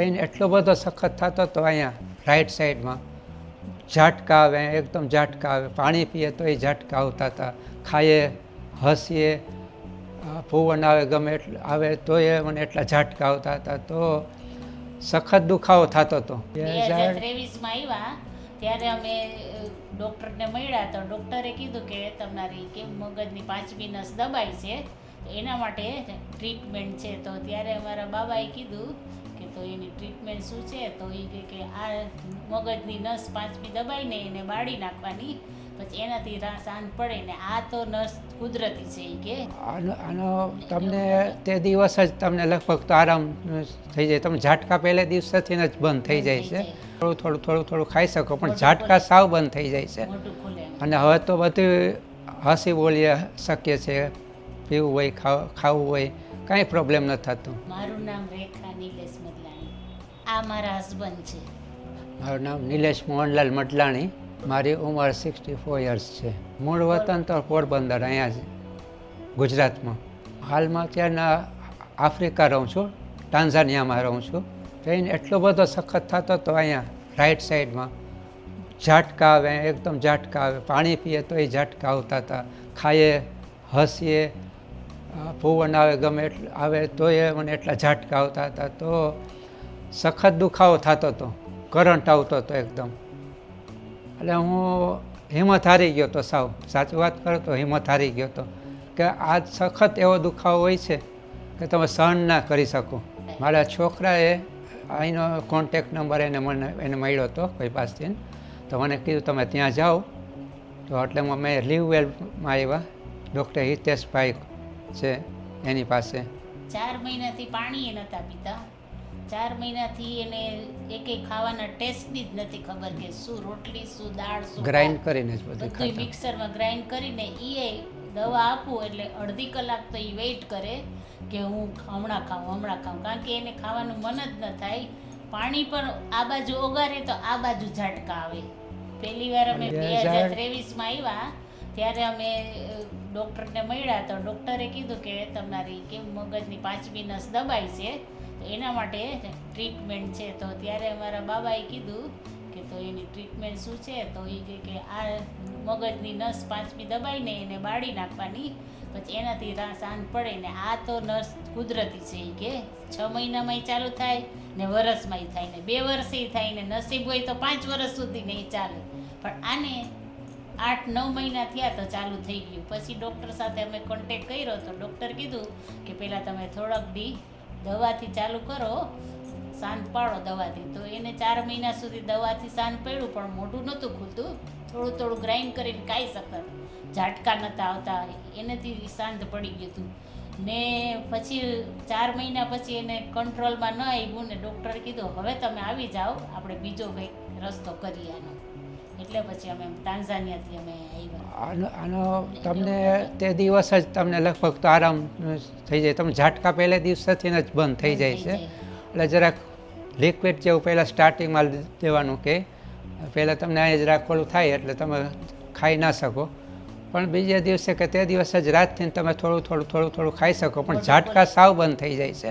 Pain એટલો બધો સખત થતો હતો અહીંયા રાઈટ સાઈડમાં ઝાટકા આવે, એકદમ ઝાટકા આવે. પાણી પીએ તો એ ઝાટકા આવતા હતા. ખાઈએ, હસીએ પુવન આવે ગમે એટલે, આવે તો એ મને એટલા ઝાટકા આવતા હતા. તો સખત દુખાવો થતો હતો. બે હજાર ત્રેવીસમાં આવ્યા, ત્યારે અમે ડૉક્ટરને મળ્યા તો ડૉક્ટરે કીધું કે તમારી કેમ મગજની પાંચમી નસ દબાઈ છે? એના માટે ટ્રીટમેન્ટ છે. તો ત્યારે અમારા બાબાએ કીધું તો એની ટ્રીટમેન્ટ શું છે? તો એ કહે કે આ મગજની નસ પાંચમી દબાઈને એને બાળી નાખવાની. પછી એનાથી શાંત પડે ને આ તો નસ કુદરતી છે એ કે. આનો તમને તે દિવસ જ તમને લગભગ તો આરામ થઈ જાય. તમે ઝાટકા પહેલે દિવસથી જ બંધ થઈ જાય છે. થોડું થોડું થોડું થોડું ખાઈ શકો પણ ઝાટકા સાવ બંધ થઈ જાય છે. અને હવે તો બધું હસી બોલીએ શકીએ છે પીવું હોય ખાવ- ખાવું હોય. કાંઈ પ્રોબ્લેમ નથી થતું. મારું નામ રેખા નિલેશ મદલાણી. આ મારા હસબન્ડ છે. મારું નામ નિલેશ મોહનલાલ મટલાણી મારી ઉંમર સિક્સટી ફોર યર્સ છે. મૂળ વતન તો પોરબંદર અહીંયા જ ગુજરાતમાં. હાલમાં અત્યારના આફ્રિકા રહું છું ટાન્ઝાનિયામાં રહું છું. ટ્રેન એટલો બધો સખત થતો હતો અહીંયા રાઈટ સાઈડમાં ઝાટકા આવે એકદમ ઝાટકા આવે. પાણી પીએ તો એ ઝાટકા આવતા હતા. ખાઈએ હસીએ આ પવન આવે, ગમે એટલે, આવે તોય મને એટલા ઝાટકા આવતા હતા તો સખત દુખાવો થતો હતો, કરંટ આવતો હતો એકદમ. એટલે હું હિંમત હારી ગયો હતો સાવ. સાચી વાત કરો તો હિંમત હારી ગયો હતો કે આ સખત એવો દુખાવો હોય છે કે તમે સહન ના કરી શકો. મારા છોકરાએ અહીંનો કોન્ટેક નંબર એને મને, એને મળ્યો હતો કોઈ પાસેથી. તો મને કીધું, તમે ત્યાં જાઓ. તો એટલે મેં લીવ વેલમાં આવ્યા ડૉક્ટર હિતેશભાઈ છે? એની પાસે? ચાર મહિનાથી પાણી એ નહોતા પીતા. ચાર મહિનાથી એને એકે ખાવાના ટેસ્ટની જ નથી ખબર કે શું રોટલી શું દાળ શું ગ્રાઇન્ડ કરીને જ બધું ખાતા. મિક્સરમાં ગ્રાઇન્ડ કરીને એ દવા આપું એટલે અડધી કલાક તો એ વેઇટ કરે કે હું હમણાં ખાઉં હમણાં ખાઉં. કારણ કે એને ખાવાનું મન જ ન થાય. પાણી પણ આ બાજુ ઓગારે તો આ બાજુ ઝાટકા આવે. પહેલી વાર અમે બે હજાર- ત્રેવીસમાં આવ્યા ત્યારે અમે ડૉક્ટરને મળ્યા તો ડૉક્ટરે કીધું કે તમારી કેમ મગજની પાંચમી નસ દબાઈ છે? તો એના માટે ટ્રીટમેન્ટ છે. તો ત્યારે અમારા બાબાએ કીધું કે તો એની ટ્રીટમેન્ટ શું છે? તો એ કહે કે આ મગજની નસ પાંચમી દબાઈને એને બાળી નાખવાની. પછી એનાથી શાંત પડે ને આ તો નસ કુદરતી છે એ કે. છ મહિનામાં ચાલુ થાય ને વરસમાંય થાય ને બે વર્ષે થાય ને નસીબ હોય તો પાંચ વર્ષ સુધી નહીં ચાલે. પણ આને આઠ, નવ મહિના થયા તો ચાલુ થઈ ગયું. પછી ડૉક્ટર સાથે અમે કોન્ટેક કર્યો તો ડૉક્ટર કીધું કે પહેલાં તમે થોડાક દી દવાથી ચાલુ કરો શાંત પાડો દવાથી. તો એને ચાર મહિના સુધી દવાથી શાંત પડ્યું, પણ મોઢું નહોતું ખુલતું. થોડું થોડું ગ્રાઇન્ડ કરીને ખાઈ શકતા. ઝાટકા નહોતા આવતા. એનેથી શાંત પડી ગયું હતું. ને પછી ચાર મહિના પછી એને કંટ્રોલમાં ન આવ્યું ને ડૉક્ટરે કીધું, હવે તમે આવી જાઓ, આપણે બીજો કંઈક રસ્તો કરીએ આનો એટલે પછી અમે તાંઝાનિયાથી અમે આવ્યા. આનો તમને તે દિવસ જ તમને લગભગ તો આરામ થઈ જાય. તમે ઝાટકા પહેલે દિવસથી જ બંધ થઈ જાય છે. એટલે જરાક લિક્વિડ જેવું પહેલાં સ્ટાર્ટિંગમાં દેવાનું કે પહેલાં તમને અહીં જરાક ઓલું થાય એટલે તમે ખાઈ ના શકો. પણ બીજે દિવસે કે તે દિવસે જ રાતથી તમે થોડું થોડું થોડું થોડું ખાઈ શકો. પણ ઝાટકા સાવ બંધ થઈ જાય છે.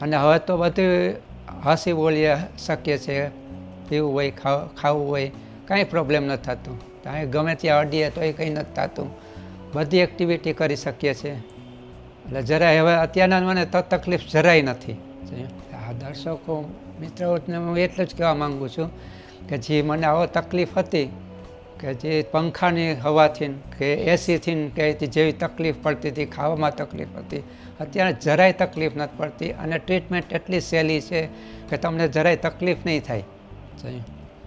અને હવે તો બધું હસી બોલીએ શકીએ છે. પીવું હોય ખાવ- ખાવું હોય. કાંઈ પ્રોબ્લેમ નથી થતું. કાંઈ ગમે ત્યાં અડીએ તો એ કંઈ નથી થતું. બધી એક્ટિવિટી કરી શકીએ છીએ. એટલે જરાય હવે અત્યારના મને તો તકલીફ જરાય નથી. આ દર્શકો, મિત્રોને હું એટલું જ કહેવા માગું છું કે જે મને આવો તકલીફ હતી કે જે પંખાની હવાથી કે એસીથી કે જેવી તકલીફ પડતી હતી, ખાવામાં તકલીફ હતી. અત્યારે જરાય તકલીફ નથી પડતી અને ટ્રીટમેન્ટ એટલી સહેલી છે કે તમને જરાય તકલીફ નહીં થાય.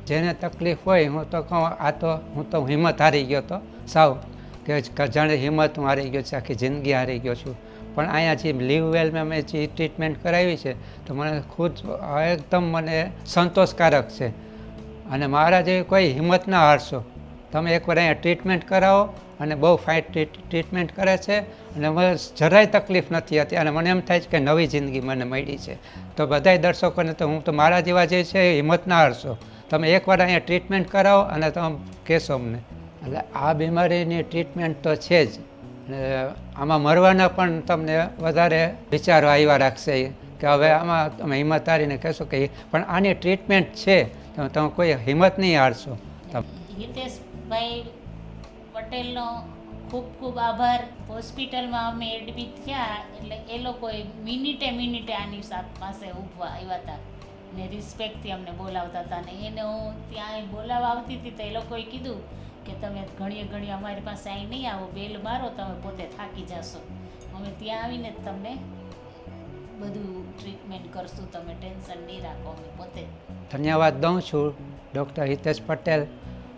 જેને તકલીફ હોય હું તો કહું, આ તો હું તો હિંમત હારી ગયો તો, સાવ. કે જાણે હિંમત હું હારી ગયો છે, આખી જિંદગી હારી ગયો છું. પણ અહીંયા જે લીવ વેલમાં મેં જે ટ્રીટમેન્ટ કરાવી છે, તો મને ખુદ એકદમ મને સંતોષકારક છે. અને મારા જેવી કોઈ હિંમત ના હારશો. તમે એકવાર અહીંયા ટ્રીટમેન્ટ કરાવો અને બહુ ફાઇન ટ્રીટમેન્ટ કરે છે અને મને જરાય તકલીફ નથી હતી. અને મને એમ થાય છે કે નવી જિંદગી મને મળી છે. તો બધાય દર્શકોને તો હું તો મારા જેવા જે છે હિંમત ના હારશો. તમે એકવાર અહીંયા ટ્રીટમેન્ટ કરાવો અને તમે કહેશો અમને. એટલે આ બીમારીની ટ્રીટમેન્ટ તો છે જ. અને આમાં મરવાના પણ તમને વધારે વિચારો આવ્યા રાખશે કે હવે આમાં તમે હિંમત હારીને કહેશો કે પણ આની ટ્રીટમેન્ટ છે, તો તમે કોઈ હિંમત નહીં હારશો. તમે હિતેશભાઈ પટેલનો ખૂબ ખૂબ આભાર. હોસ્પિટલમાં અમે એડમિટ થયા, એટલે એ લોકોએ મિનિટે મિનિટે આની પાસે ઊભવા આવ્યા હતા. ને રિસ્પેક્ટથી અમને બોલાવતા હતા ને એને હું ત્યાં બોલાવવા આવતી હતી તો એ લોકોએ કીધું કે તમે ઘણીએ ઘણી અમારી પાસે અહીં નહીં આવો, બેલ મારો, તમે પોતે થાકી જશો. અમે ત્યાં આવીને જ તમને બધું ટ્રીટમેન્ટ કરશું, તમે ટેન્શન નહીં રાખો, અમે પોતે ધન્યવાદ દઉં છું ડૉક્ટર હિતેશ પટેલ.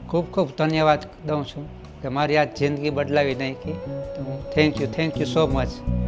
ખૂબ ખૂબ ધન્યવાદ દઉં છું કે મારી આ જિંદગી બદલાવી નાખી. તો thank you thank you so much